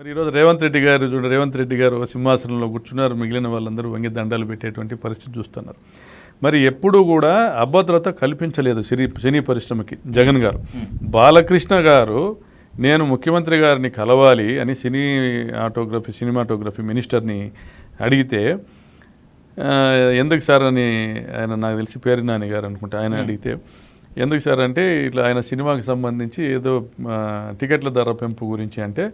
మరి ఈరోజు రేవంత్ రెడ్డి గారు చూడండి రేవంత్ రెడ్డి గారు సింహాసనంలో కూర్చున్నారు. మిగిలిన వాళ్ళందరూ వంగి దండాలు పెట్టేటువంటి పరిస్థితి చూస్తున్నారు. మరి ఎప్పుడూ కూడా అభద్రత కల్పించలేదు సినీ సినీ పరిశ్రమకి. జగన్ గారు బాలకృష్ణ గారు నేను ముఖ్యమంత్రి గారిని కలవాలి అని సినీ ఆటోగ్రఫీ సినిమాటోగ్రఫీ మినిస్టర్ని అడిగితే ఎందుకు సార్ అని ఆయన నాకు తెలిసి పేరు నాని గారు అనుకుంటా ఆయన అడిగితే ఎందుకు సార్ అంటే ఇట్లా ఆయన సినిమాకి సంబంధించి ఏదో టికెట్ల ధర పెంపు గురించి అంటే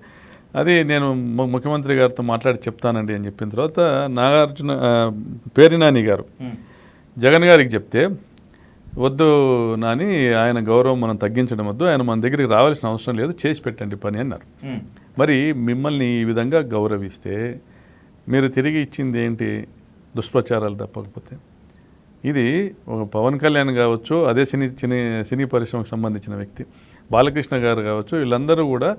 అది నేను ము- ముఖ్యమంత్రి గారితో మాట్లాడి చెప్తానండి అని చెప్పిన తర్వాత నాగార్జున ఆ, పేరు నాని గారు జగన్ గారికి చెప్తే వద్దు నాని ఆయన గౌరవం మనం తగ్గించడం వద్దు ఆయన మన దగ్గరికి రావాల్సిన అవసరం లేదు చేసి పెట్టండి పని అన్నారు. మరి మిమ్మల్ని ఈ విధంగా గౌరవిస్తే మీరు తిరిగి ఇచ్చింది ఏంటి? దుష్ప్రచారాలు తప్పకపోతే. ఇది ఒక పవన్ కళ్యాణ్ కావచ్చు అదే సినీ సినీ సినీ పరిశ్రమకు సంబంధించిన వ్యక్తి బాలకృష్ణ గారు కావచ్చు వీళ్ళందరూ కూడా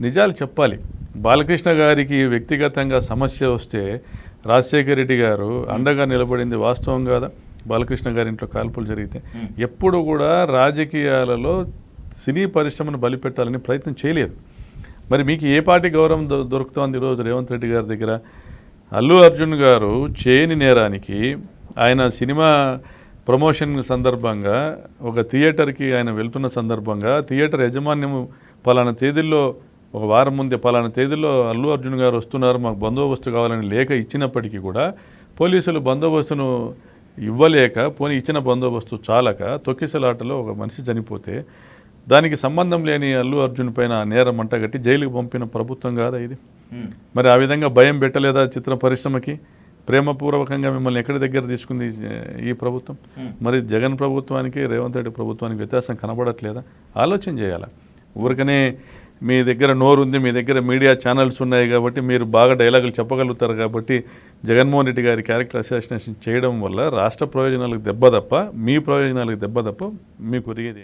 నిజాలు చెప్పాలి. బాలకృష్ణ గారికి వ్యక్తిగతంగా సమస్య వస్తే రాజశేఖర రెడ్డి గారు అండగా నిలబడింది వాస్తవం కాదా? బాలకృష్ణ గారి ఇంట్లో కాల్పులు జరిగితే. ఎప్పుడు కూడా రాజకీయాలలో సినీ పరిశ్రమను బలిపెట్టాలని ప్రయత్నం చేయలేదు. మరి మీకు ఏ పార్టీ గౌరవం దొరుకుతోంది ఈరోజు రేవంత్ రెడ్డి గారి దగ్గర? అల్లు అర్జున్ గారు చేయని నేరానికి ఆయన సినిమా ప్రమోషన్ సందర్భంగా ఒక థియేటర్కి ఆయన వెళ్తున్న సందర్భంగా థియేటర్ యాజమాన్యం పలానా తేదీల్లో ఒక వారం ముందే పలానా తేదీల్లో అల్లు అర్జున్ గారు వస్తున్నారు మాకు బందోబస్తు కావాలని లేఖ ఇచ్చినప్పటికీ కూడా పోలీసులు బందోబస్తును ఇవ్వలేక పోనీ ఇచ్చిన బందోబస్తు చాలక తొక్కిసలాటలో ఒక మనిషి చనిపోతే దానికి సంబంధం లేని అల్లు అర్జున్ పైన నేరం అంటగట్టి జైలుకు పంపిన ప్రభుత్వం కాదా ఇది? మరి ఆ విధంగా భయం పెట్టలేదా చిత్ర పరిశ్రమకి? ప్రేమపూర్వకంగా మిమ్మల్ని ఎక్కడి దగ్గర తీసుకుంది ఈ ప్రభుత్వం? మరి జగన్ ప్రభుత్వానికి రేవంత్ రెడ్డి ప్రభుత్వానికి వ్యత్యాసం కనబడట్లేదా? ఆలోచన చేయాలి? ఊరికనే మీ దగ్గర నోరు ఉంది మీ దగ్గర మీడియా ఛానల్స్ ఉన్నాయి కాబట్టి మీరు బాగా డైలాగులు చెప్పగలుగుతారు కాబట్టి జగన్మోహన్ రెడ్డి గారి క్యారెక్టర్ అసాసినేషన్ చేయడం వల్ల రాష్ట్ర ప్రయోజనాలకు దెబ్బ తప్ప మీ ప్రయోజనాలకు దెబ్బ తప్ప మీకు ఒరిగేది